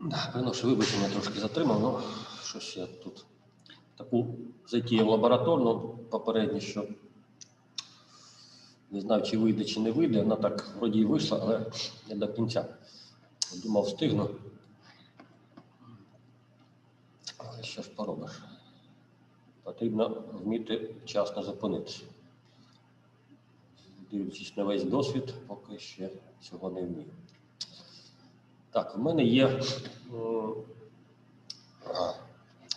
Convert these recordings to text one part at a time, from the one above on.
Да, приношу вибачення трошки затримав, ну щось я тут таку затіяв лабораторну попередньо, що не знав, чи вийде, чи не вийде. Вона так вроді й вийшла, але не до кінця. Думав, встигну. Але що ж поробиш? Потрібно вміти вчасно зупинитися. Дивлячись на весь досвід, поки ще цього не вмію. Так, в мене є.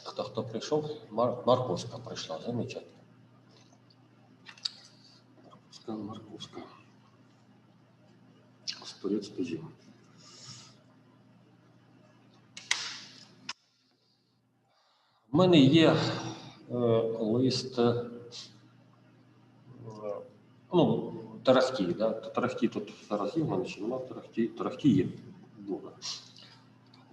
Хто хто прийшов? Мар, Марковська прийшла, замечательно. Марковська, Марковська. Споряд спожив. У мене є е, лист. е, ну, Тарахті, да? Тарахті тут зараз є в мене чи немає Тарахті? Тарахті є. Добре.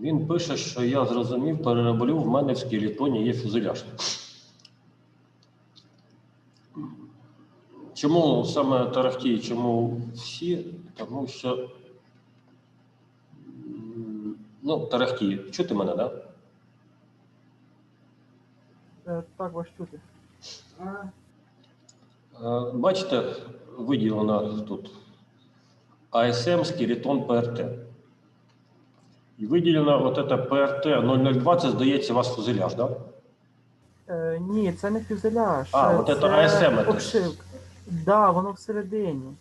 Він пише, що я зрозумів, перероблю, в мене в скелетоні є фюзеляж. Чому саме Тарахті чому всі? Тому що. Ну, Тарахті, чути мене, так? Да? Е, Так, вас чути. Е, Бачите, виділено тут ASM скелетон ПРТ. І виділено от це ПРТ 0002, це здається, у вас фузеляж, так? Да? Е, ні, це не фюзеляж. А, от це це. обшивка. Да, воно всередині.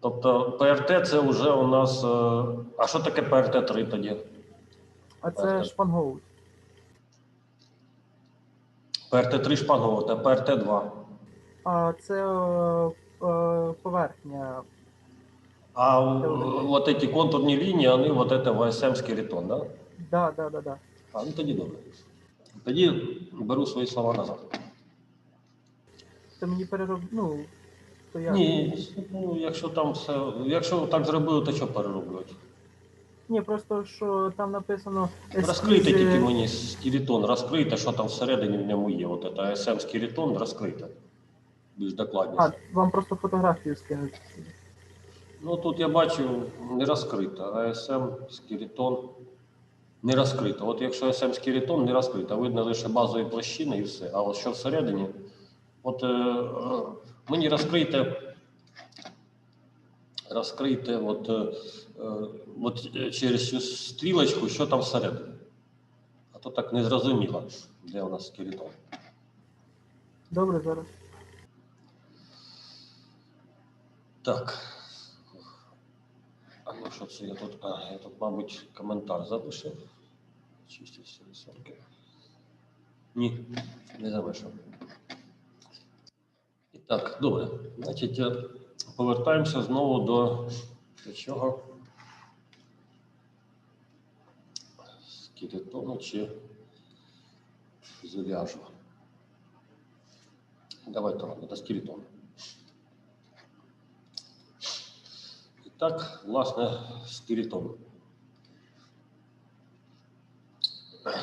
Тобто ПРТ це вже у нас. е, А що таке ПРТ 3 тоді? А це шпангоут. ПРТ 3 шпангоут, а ПРТ 2. А це е, е, поверхня. А вот эти контурні лінії, вони вот это в ASM скелетон, да? Да, да, да, да. А, ну тоді добре. Тоді беру свої слова назад. Це мені перероб... Ну, то я... Ні, ну якщо там все. Якщо так зробили, то що перероблювати? Ні, просто що там написано ескізи- тільки мені скелетон, розкрийте, що там всередині в ньому є. От це ASM скелетон, розкрийте. Більш А, вам просто фотографію скинуть. Ну тут я бачу не розкрито. ASM скелетон не розкрито. От якщо ASM скелетон не розкрито, видно лише базові площини і все. А от що всередині, от е, е, мені розкрийте. Розкрийте от, е, е, от е, через цю стрілочку, що там всередині. А то так не зрозуміло, де у нас скелетон. Добре, зараз. Так. А ну що це я тут? А, я тут, мабуть, коментар залишив. Чистість рисунки. Ні, не залишив. І так, добре. Значить, е, повертаємося знову до, до чого? Скелетону чи фюзеляжу. Давайте ладно, до скелетону. І так, власне, скелетон.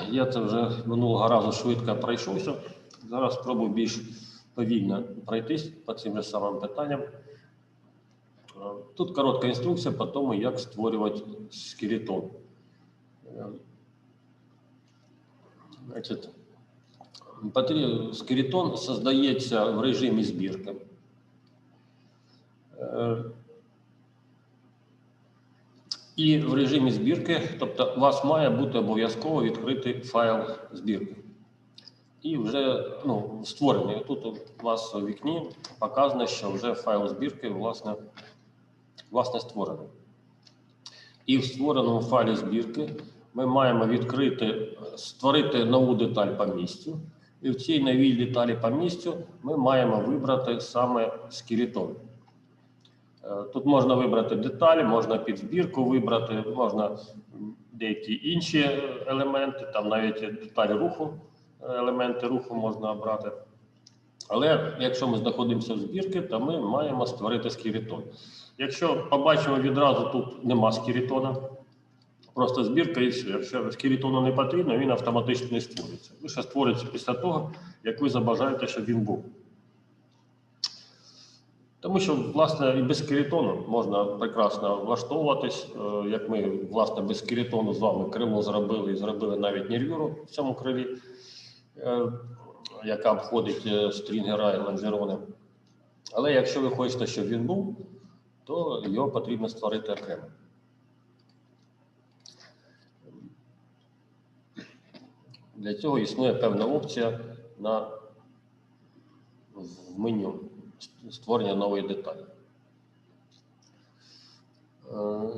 Я це вже минулого разу швидко пройшовся. Зараз спробую більш повільно пройтись по цим же самим питанням. Е, Тут коротка інструкція по тому, як створювати скелетон. Е, Значить, скелетон создається в режимі збірки. І в режимі збірки, тобто у вас має бути обов'язково відкритий файл збірки. І вже ну, створений. Тут у вас у вікні показано, що вже файл збірки власне, власне створений. І в створеному файлі збірки ми маємо відкрити, створити нову деталь по місцю. І в цій новій деталі по місцю ми маємо вибрати саме скелетон. Е, Тут можна вибрати деталі, можна під збірку вибрати, можна деякі інші елементи, там навіть деталі руху, е, елементи руху можна обрати. Але якщо ми знаходимося в збірці, то ми маємо створити скелетон. Якщо побачимо відразу, тут нема скелетона, просто збірка і все. Якщо скелетону не потрібно, він автоматично не створюється. Лише створюється після того, як ви забажаєте, щоб він був. Тому що, власне, і без керітону можна прекрасно влаштовуватись. Е, Як ми, власне, без керітону з вами крило зробили і зробили навіть нервюру в цьому крилі, е, яка обходить е, стрінгера і лонжерони. Але якщо ви хочете, щоб він був, то його потрібно створити окремо. Для цього існує певна опція на в меню створення нової деталі. Е,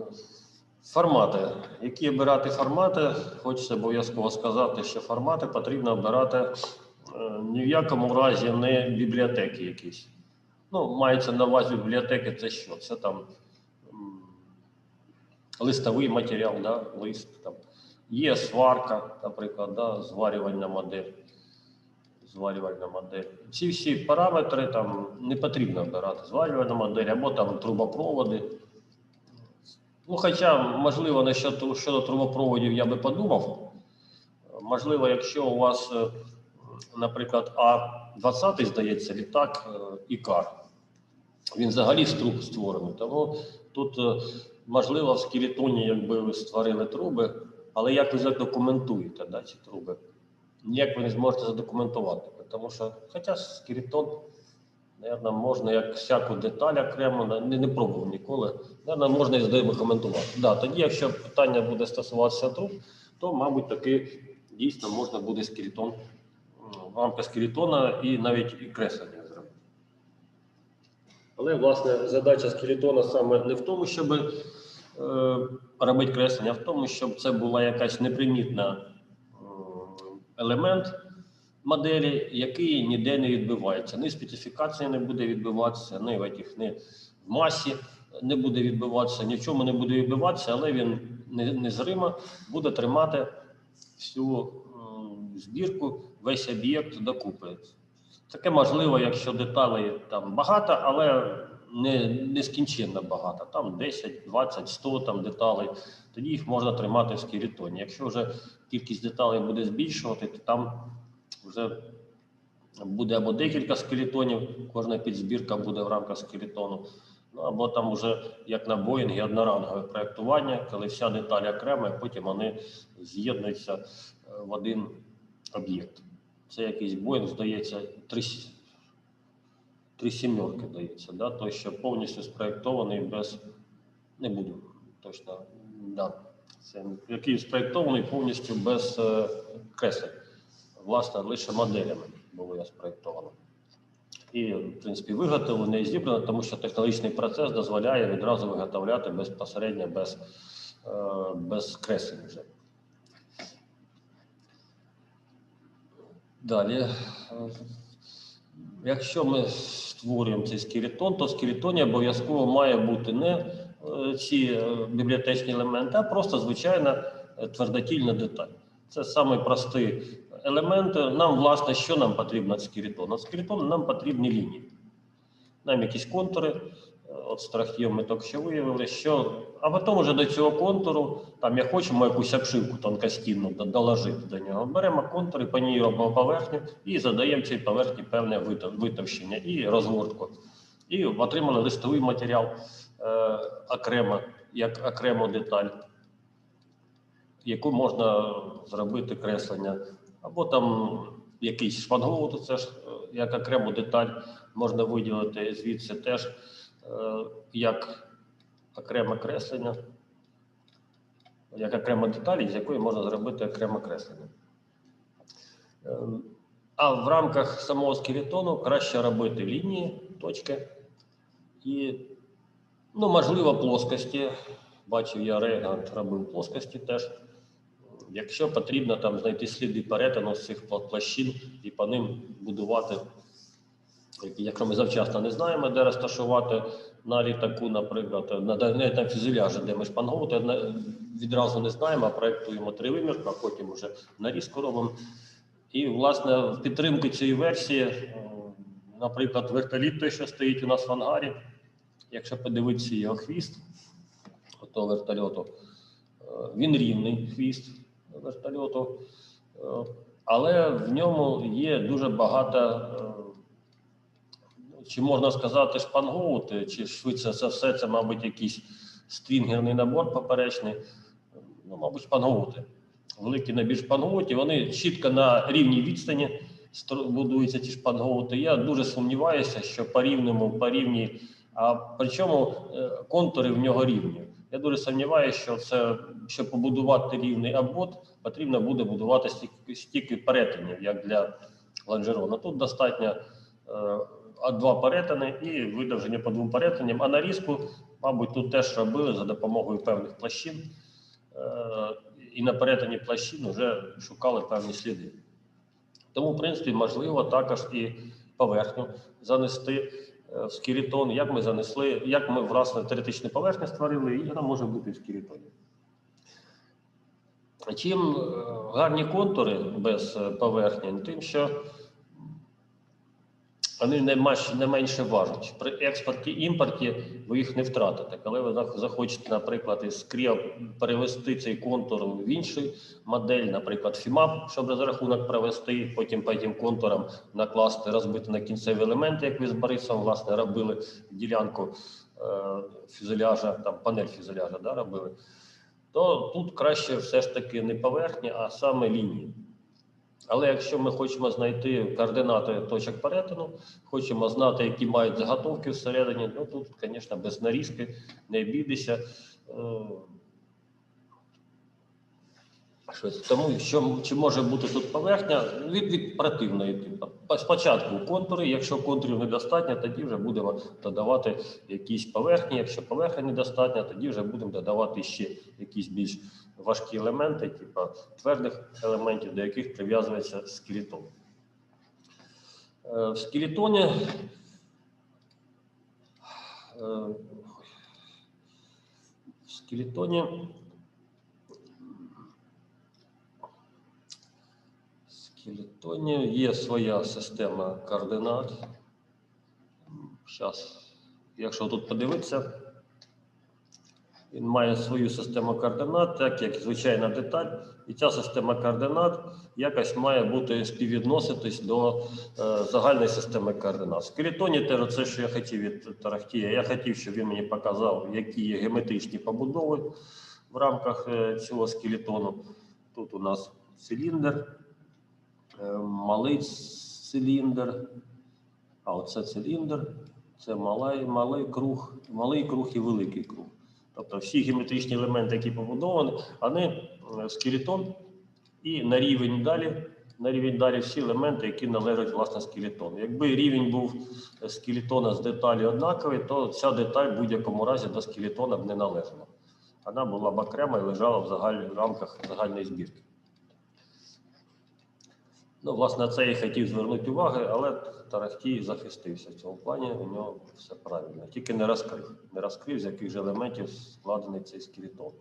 Формати. Які обирати формати? Хочеться обов'язково сказати, що формати потрібно обирати е, ні в якому разі не бібліотеки якісь. Ну, мається на увазі бібліотеки, це що? Це там листовий матеріал, да? лист. Там. Є сварка, наприклад, да? зварювальна модель. Зварювальна модель. Ці всі параметри там не потрібно обирати. Зварювальна модель або там трубопроводи. Ну, хоча, можливо, щодо, щодо трубопроводів я би подумав. Можливо, якщо у вас, е, наприклад, А-20, здається, літак е, Ікар, він взагалі з труб створений. Тому тут, е, можливо, в скелетоні, якби ви створили труби, але як ви задокументуєте да, ці труби? Ніяк ви не зможете задокументувати. Тому що, хоча скелетон, Наверно, можна як всяку деталь окремо, не, не пробував ніколи. Наверно, можна і задокументувати. Да, тоді, якщо питання буде стосуватися труб, то, мабуть, таки дійсно можна буде скелетон, в скелетона і навіть і креслення зробити. Але, власне, задача скелетона саме не в тому, щоб е, робити креслення, а в тому, щоб це була якась непримітна елемент моделі, який ніде не відбивається. Ні специфікація не буде відбиватися, ні в этих, ні в масі не буде відбиватися, ні в чому не буде відбиватися, але він не- незримо буде тримати всю збірку, весь об'єкт докупи. Таке можливо, якщо деталей там багато, але не нескінченно багато. Там 10, 20, 100 там деталей, тоді їх можна тримати в скелетоні. Якщо вже кількість деталей буде збільшувати, то там вже буде або декілька скелетонів, кожна підзбірка буде в рамках скелетону. Ну або там вже як на Боїнгі однорангове проєктування, коли вся деталь окрема, і потім вони з'єднуються е, в один об'єкт. Це якийсь Боїнг, здається, три, три сімерки, здається, да? той, що повністю спроєктований без. Не буду точно. Да. Це який спроєктований повністю без е, креслень власне, лише моделями було я спроєктовано. І, в принципі, виготовлено і зібрано, тому що технологічний процес дозволяє відразу виготовляти безпосередньо без, е, без креслень вже. Далі. Якщо ми створюємо цей скелетон, то скелетоні обов'язково має бути не ці е, бібліотечні елементи, а просто звичайна е, твердотільна деталь. Це самий простий елемент. Нам, власне, що нам потрібно від скелетону? Від скелетону нам потрібні лінії. Нам якісь контури. Е, От страхів ми тільки що виявили, що а потім вже до цього контуру, там як хочемо якусь обшивку тонкостінну доложити до нього. Беремо контури, по ній робимо поверхню і задаємо цій поверхні певне витов- витовщення і розгортку. І отримали листовий матеріал е, окремо, як окрему деталь, яку можна зробити креслення. Або там якийсь шпангоут, це ж е, як окрему деталь можна виділити звідси теж е, як окреме креслення, як окрема деталь, з якої можна зробити окреме креслення. Е, А в рамках самого скелетону краще робити лінії, точки і, ну, можливо, плоскості. Бачив, я Рейгант робив плоскості теж. Якщо потрібно там знайти сліди перетину з цих площин і по ним будувати, якщо ми завчасно не знаємо, де розташувати на літаку, наприклад, на, на фюзеляжі, де ми шпангоути на- відразу не знаємо, а проєктуємо тривимір, а потім вже нарізку робимо. І, власне, в підтримку цієї версії, е, наприклад, вертоліт, той, що стоїть у нас в ангарі, якщо подивитися його хвіст, того вертольоту, е, він рівний хвіст вертольоту, е, але в ньому є дуже багато е, ну, чи можна сказати шпанговувати, чи швидше за все, це, мабуть, якийсь стрінгерний набор поперечний. Ну, мабуть, шпанговувати. Великий набір шпангоутів, вони чітко на рівній відстані будуються ці шпангоути. Я дуже сумніваюся, що по рівному, по рівній, а причому е, контури в нього рівні. Я дуже сумніваюся, що це, щоб побудувати рівний обвод, потрібно буде будувати стільки, стільки перетинів, як для лонжерона. Тут достатньо е, два перетини і видовження по двом перетинам. А нарізку, мабуть, тут теж робили за допомогою певних площин. Е, І на перетині площин вже шукали певні сліди. Тому, в принципі, можливо також і поверхню занести скелетон, як ми занесли, як ми власне теоретичну поверхні створили, і вона може бути в скелетоні. Чим е, гарні контури без е, поверхні, тим, що вони не, маш- не менше важать. При експорті імпорті ви їх не втратите. Коли ви захочете, наприклад, із Кріа перевести цей контур в іншу модель, наприклад, FIMAP, щоб розрахунок провести, потім по тим контурам накласти, розбити на кінцеві елементи, як ви з Борисом власне робили ділянку е, фюзеляжа, там панель фюзеляжа да, робили, то тут краще все ж таки не поверхні, а саме лінії. Але якщо ми хочемо знайти координати точок перетину, хочемо знати, які мають заготовки всередині, ну тут, звісно, без нарізки не обійдеся. Е, Щось. Тому що чи може бути тут поверхня від, від противної типу. Спочатку контури, якщо контурів недостатньо, тоді вже будемо додавати якісь поверхні. Якщо поверхня недостатня, тоді вже будемо додавати ще якісь більш важкі елементи, типу твердих елементів, до яких прив'язується скелетон. Е, В е, в скелетоні в скелетоні є своя система координат. Зараз, якщо тут подивитися, він має свою систему координат, так як звичайна деталь, і ця система координат якось має бути співвідноситись до е, загальної системи координат. В скелетоні це, що я хотів від Тарахтія. Я хотів, щоб він мені показав, які є геометричні побудови в рамках е, цього скелетону. Тут у нас циліндр, е, малий циліндр, а оце циліндр, це малий, малий круг, малий круг і великий круг. Тобто всі геометричні елементи, які побудовані, вони е, скелетон і на рівень далі, на рівень далі всі елементи, які належать власне скелетону. Якби рівень був скелетона з деталі однаковий, то ця деталь в будь-якому разі до скелетона б не належала. Вона була б окрема і лежала в, загаль... в рамках загальної збірки. Ну, власне, це я хотів звернути увагу, але Тарахтій захистився в цьому плані, у нього все правильно. Тільки не розкрив. Не розкрив, з яких же елементів складений цей скелетон.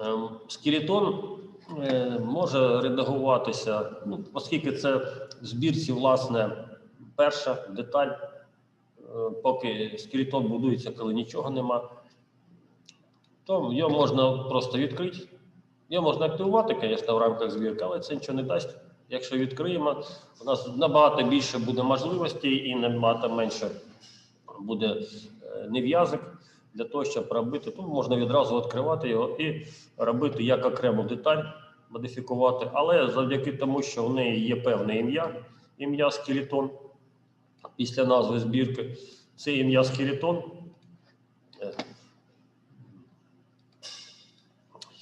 Ем, Скелетон е, може редагуватися, ну, оскільки це в збірці, власне, перша деталь, е, поки скелетон будується, коли нічого нема, то його можна просто відкрити. Його можна активувати, звісно, в рамках звірки, але це нічого не дасть. Якщо відкриємо, у нас набагато більше буде можливостей і набагато менше буде е, нев'язок для того, щоб робити. Тут можна відразу відкривати його і робити як окрему деталь, модифікувати. Але завдяки тому, що в неї є певне ім'я, ім'я скелетон після назви збірки, це ім'я скелетон. е,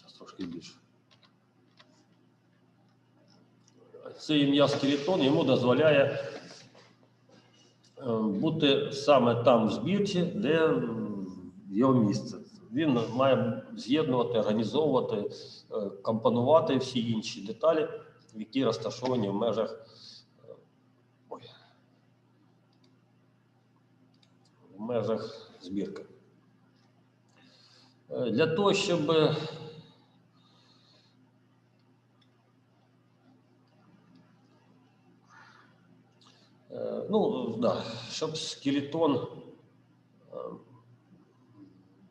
Зараз трошки більше. Це ім'я скелетон йому дозволяє е, бути саме там в збірці, де його місце. Він має з'єднувати, організовувати, е, компонувати всі інші деталі, які розташовані в межах, е, ой, в межах збірки. Для того, щоб Е, Ну, да, щоб скелетон е,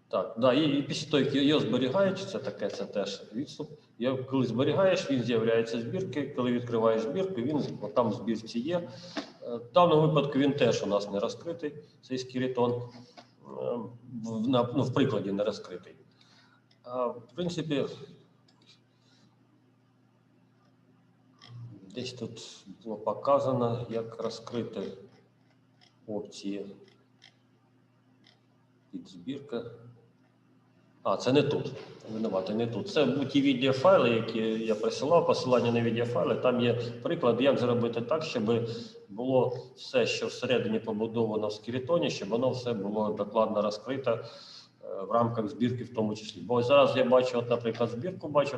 Так, да, і, і після того, як його зберігають, це таке, це теж відступ. Його, коли зберігаєш, він з'являється збірки. Коли відкриваєш збірку, він там в збірці є. Е, В даному випадку він теж у нас не розкритий, цей скелетон. Е, В, на, ну, в прикладі не розкритий. А в принципі, десь тут було показано, як розкрити опції підзбірка. А, це не тут. Винувати не тут. Це ті відеофайли, які я присилав, посилання на відеофайли. Там є приклад, як зробити так, щоб було все, що всередині побудовано в скелетоні, щоб воно все було докладно розкрито е, в рамках збірки, в тому числі. Бо зараз я бачу, от, наприклад, збірку бачу,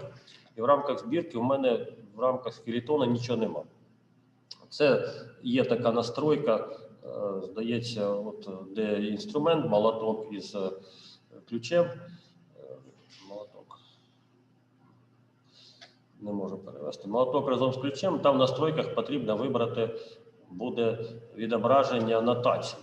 і в рамках збірки у мене в рамках скелетона нічого немає. Це є така настройка, здається, от де інструмент, молоток із е, ключем. Е, Молоток. Не можу перевести. Молоток разом з ключем. Там в настройках потрібно вибрати буде відображення нотацій.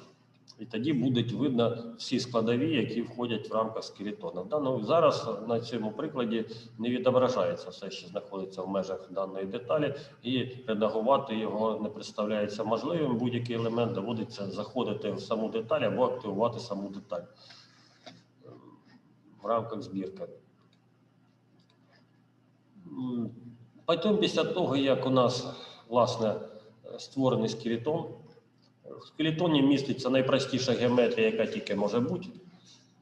І тоді будуть видно всі складові, які входять в рамках скелетона. Даному зараз на цьому прикладі не відображається все, що знаходиться в межах даної деталі, і редагувати його не представляється можливим. Будь-який елемент доводиться заходити в саму деталь або активувати саму деталь в рамках збірки. Потім, після того, як у нас власне створений скелетон, в скелетоні міститься найпростіша геометрія, яка тільки може бути.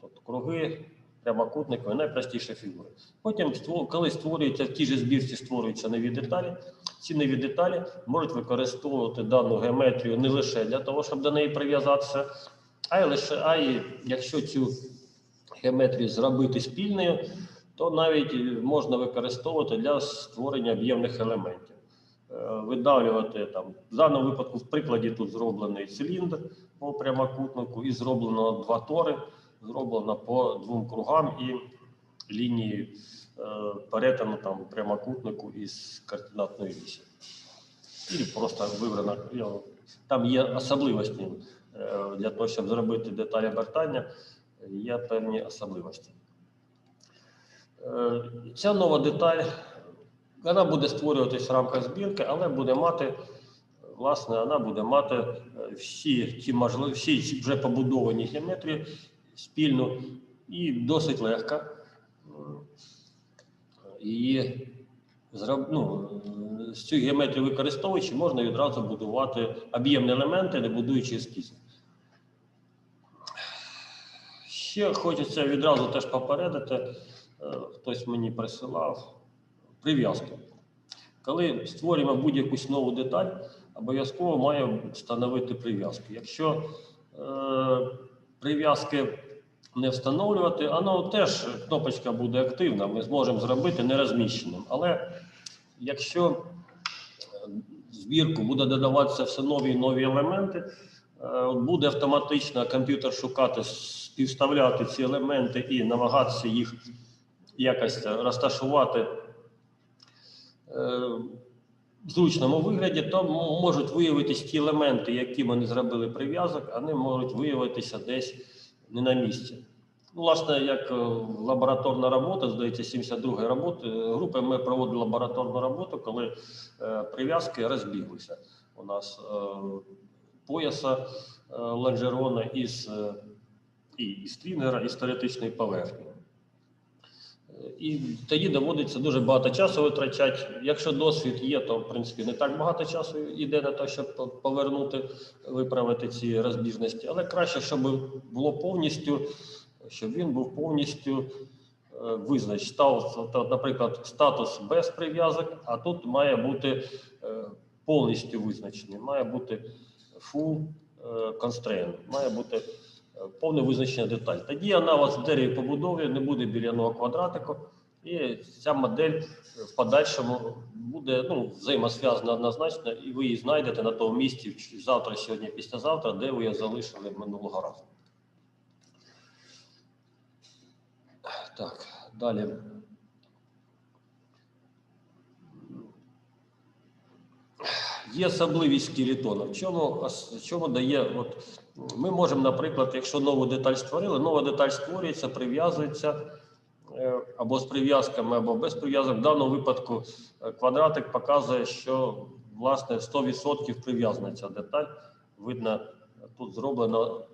Тобто круги, прямокутники, найпростіші фігури. Потім, коли створюється в тій же збірці створюються нові деталі, ці нові деталі можуть використовувати дану геометрію не лише для того, щоб до неї прив'язатися, а й лише, а й якщо цю геометрію зробити спільною, то навіть е, можна використовувати для створення об'ємних елементів. Е, Видавлювати там в даному випадку, в прикладі тут зроблений циліндр по прямокутнику, і зроблено два тори, зроблено по двом кругам і лінії е, перетину там прямокутнику із координатної вісі. І просто вибрано. Там є особливості е, для того, щоб зробити деталі обертання, є певні особливості. Ця нова деталь вона буде створюватись в рамках збірки, але буде мати, власне, вона буде мати е, всі ті можливі, всі вже побудовані геометрії спільно і досить легко. М, Її ну, е, з цю геометрію використовуючи, можна відразу будувати об'ємні елементи, не будуючи ескіз. Ще хочеться відразу теж попередити, е, хтось мені присилав прив'язки. Коли створюємо будь-яку нову деталь, обов'язково має встановити прив'язки. Якщо е, прив'язки не встановлювати, воно теж кнопочка буде активна, ми зможемо зробити нерозміщеним. Але якщо е, збірку буде додаватися все нові і нові елементи, е, буде автоматично комп'ютер шукати, співставляти ці елементи і намагатися їх якось розташувати в зручному вигляді, то можуть виявитись ті елементи, які не зробили прив'язок, вони можуть виявитися десь не на місці. Ну, власне, як е, лабораторна робота, здається, 72 роботи групи, ми проводили лабораторну роботу, коли е, прив'язки розбіглися. У нас е, пояса е, лонжерона із, е, і, і стрінгера, і з теоретичної поверхні. І тоді доводиться дуже багато часу витрачати. Якщо досвід є, то в принципі не так багато часу йде на те, щоб повернути, виправити ці розбіжності. Але краще, щоб було повністю, щоб він був повністю е, визнач. Став, наприклад, статус без прив'язок, а тут має бути е, повністю визначений. Має бути full е, constraint, має бути повне визначення деталь. Тоді вона у вас в дереві побудови не буде біляного квадратику, і ця модель в подальшому буде ну, взаємосв'язана однозначно, і ви її знайдете на тому місці завтра, сьогодні, післязавтра, де ви її залишили минулого разу. Так, далі. Є особливість скелетона. В чому, в чому дає от Ми можемо, наприклад, якщо нову деталь створили, нова деталь створюється, прив'язується е, або з прив'язками, або без прив'язок. В даному випадку е, квадратик показує, що власне 100% прив'язана ця деталь. Видно, тут зроблено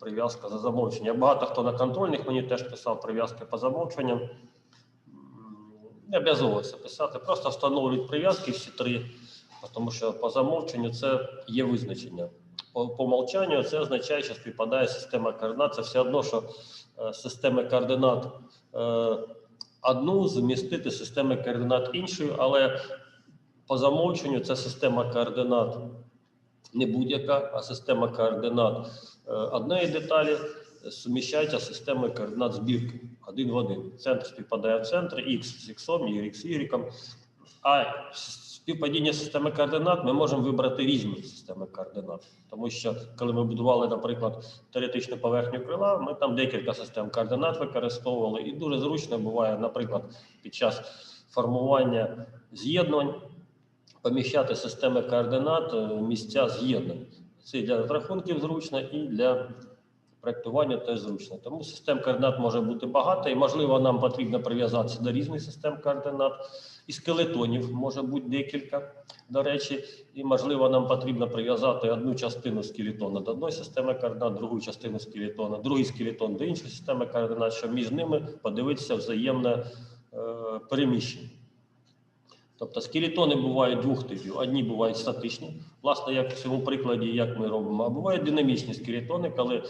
прив'язка за замовчення. Багато хто на контрольних мені теж писав прив'язки по замовченням. Не обов'язково писати, просто встановлюють прив'язки всі три, тому що по замовченню це є визначення. По, по умовчанню це означає, що співпадає система координат. Це все одно, що е, системи координат е, одну змістити системи координат іншою, але по замовченню це система координат не будь-яка, а система координат е, однієї деталі суміщається з системою координат збірки один в один. Центр співпадає в центр, X з X, Y з Y. А співпадіння системи координат ми можемо вибрати різні системи координат. Тому що коли ми будували, наприклад, теоретичну поверхню крила, ми там декілька систем координат використовували, і дуже зручно буває, наприклад, під час формування з'єднувань поміщати системи координат е, місця з'єднань. Це і для розрахунків зручно, і для проектування теж зручно. Тому систем координат може бути багато, і можливо, нам потрібно прив'язатися до різних систем координат. І скелетонів може бути декілька. До речі, і можливо, нам потрібно прив'язати одну частину скелетона до одної системи координат, другу частину скелетона, другий скелетон до іншої системи координат, щоб між ними подивитися взаємне е, переміщення. Тобто скелетони бувають двох типів. Одні бувають статичні, власне, як в цьому прикладі, як ми робимо, а бувають динамічні скелетони, коли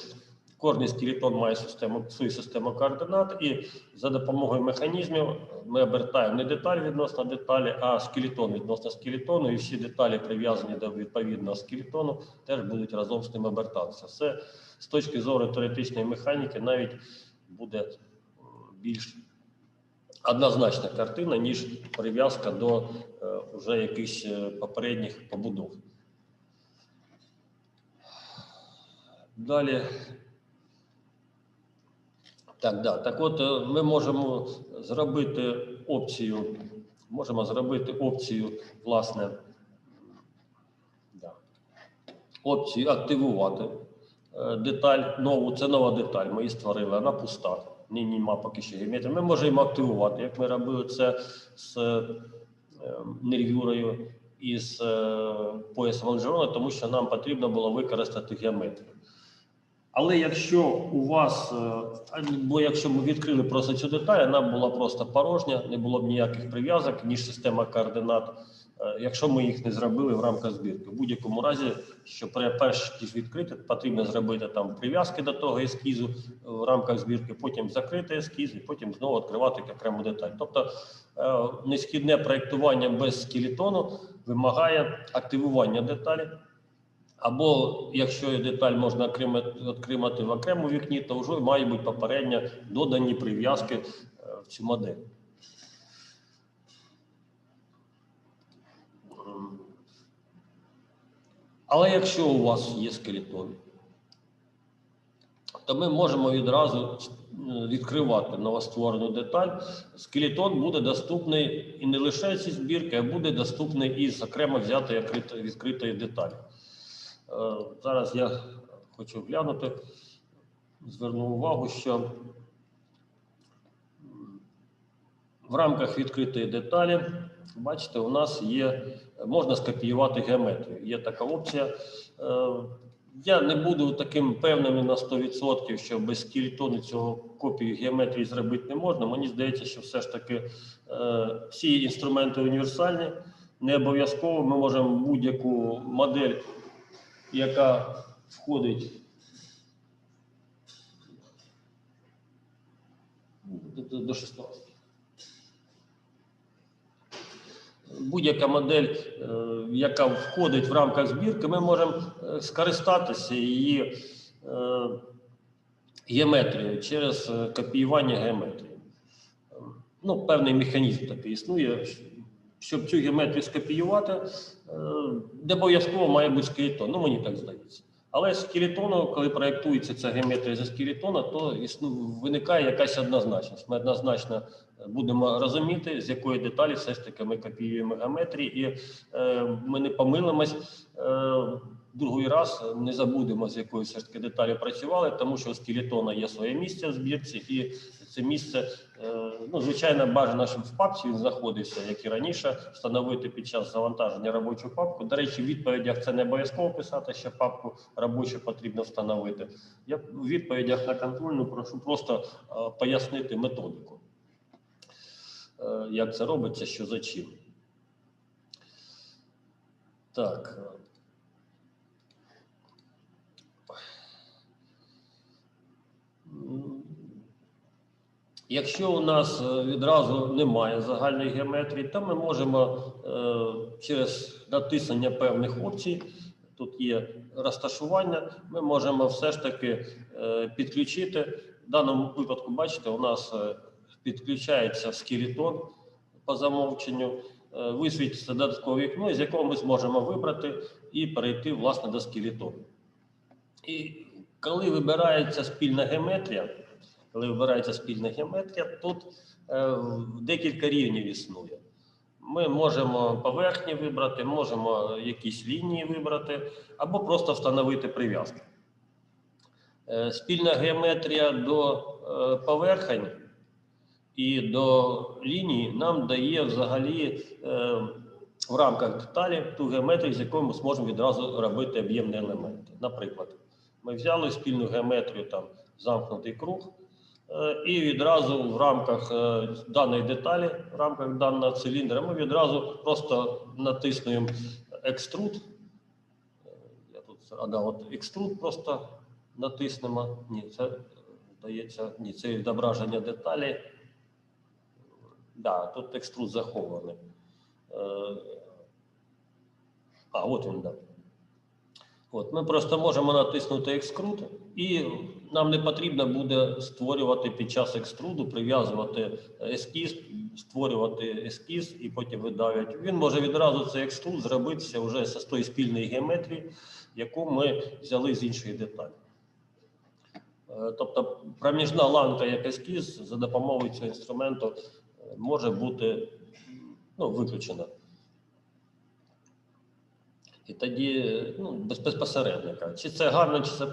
кожний скелетон має систему, свою систему координат, і за допомогою механізмів ми обертаємо не деталь відносно деталі, а скелетон відносно скелетону, і всі деталі, прив'язані до відповідного скелетону, теж будуть разом з ним обертатися. Все з точки зору теоретичної механіки навіть буде більш однозначна картина, ніж прив'язка до е, вже якихось е, попередніх побудов. Далі. Так, да. так от е, ми можемо зробити опцію, можемо зробити опцію, власне, да, опцію активувати е, деталь нову. Це нова деталь. Ми її створили, вона пуста. Ні, нема поки що геометрії. Ми можемо активувати, як ми робили це з е, нервюрою і з поясом лонжерона, тому що нам потрібно було використати геометрію. Але якщо у вас, е, бо якщо ми відкрили просто цю деталь, вона була просто порожня, не було б ніяких прив'язок, ніж система координат, е, якщо ми їх не зробили в рамках збірки. В будь-якому разі, що перш ніж відкрити, потрібно зробити там прив'язки до того ескізу в рамках збірки, потім закрити ескіз і потім знову відкривати окрему деталь. Тобто е, несхідне проєктування без скелетону вимагає активування деталі. Або якщо деталь можна отримати в окремому вікні, то вже має бути попередньо додані прив'язки е, в цю модель. Але якщо у вас є скелетон, то ми можемо відразу е, відкривати новостворену деталь. Скелетон буде доступний і не лише ці збірки, а буде доступний із окремо взятої відкритої деталі. Е, Зараз я хочу глянути, зверну увагу, що в рамках відкритої деталі, бачите, у нас є, можна скопіювати геометрію. Є така опція. Е, Я не буду таким певним на 100%, що без скелетону цього копію геометрії зробити не можна. Мені здається, що все ж таки е, всі інструменти універсальні. Не обов'язково ми можемо будь-яку модель яка входить до, 16. Будь-яка модель, е, яка входить в рамках збірки, ми можемо е, скористатися її е, геометрією через копіювання геометрії. Ну, певний механізм такий існує. Щоб цю геометрію скопіювати, е, не обов'язково має бути скелетон. Ну, мені так здається. Але скелетону, коли проєктується ця геометрія за скелетона, то виникає якась однозначність. Ми однозначно будемо розуміти, з якої деталі все ж таки ми копіюємо геометрії, і е, ми не помилимось. Е, другий раз не забудемо, з якою все ж таки деталі працювали, тому що у скелетона є своє місце в збірці, і це місце, е, ну, звичайно, бажано, щоб в папці він знаходився, як і раніше, встановити під час завантаження робочу папку. До речі, в відповідях це не обов'язково писати, що папку робочу потрібно встановити. Я в відповідях на контрольну прошу просто е, пояснити методику, Е, як це робиться, що за чим. Так. е, М, Якщо у нас е, відразу немає загальної геометрії, то ми можемо е, через натиснення певних опцій, тут є розташування, ми можемо все ж таки е, підключити. В даному випадку, бачите, у нас підключається скелетон по замовченню, висвітиться додаткове вікно, з якого ми зможемо вибрати і перейти власне до скелетону. І коли вибирається спільна геометрія, коли вибирається спільна геометрія, тут е, декілька рівнів існує. Ми можемо поверхні вибрати, можемо якісь лінії вибрати, або просто встановити прив'язки. Е, спільна геометрія до е, поверхень і до лінії нам дає взагалі е, в рамках деталі ту геометрію, з якою ми зможемо відразу робити об'ємні елементи. Наприклад, ми взяли спільну геометрію, там замкнутий круг, е, і відразу в рамках е, даної деталі, в рамках даного циліндра, ми відразу просто натиснуємо екструд. Я тут згадав, от екструд просто натиснемо. Ні, це здається, ні, це відображення деталі. Да, тут екструд захований. Е, А, от він, да. От, ми просто можемо натиснути екструд, і нам не потрібно буде створювати під час екструду, прив'язувати ескіз, створювати ескіз і потім видавлювати. Він може відразу цей екструд зробитися вже з тої спільної геометрії, яку ми взяли з іншої деталі. Е, Тобто проміжна ланка як ескіз за допомогою цього інструменту е, може бути ну, виключена. І тоді ну, без- безпосередньо чи це гарно, чи це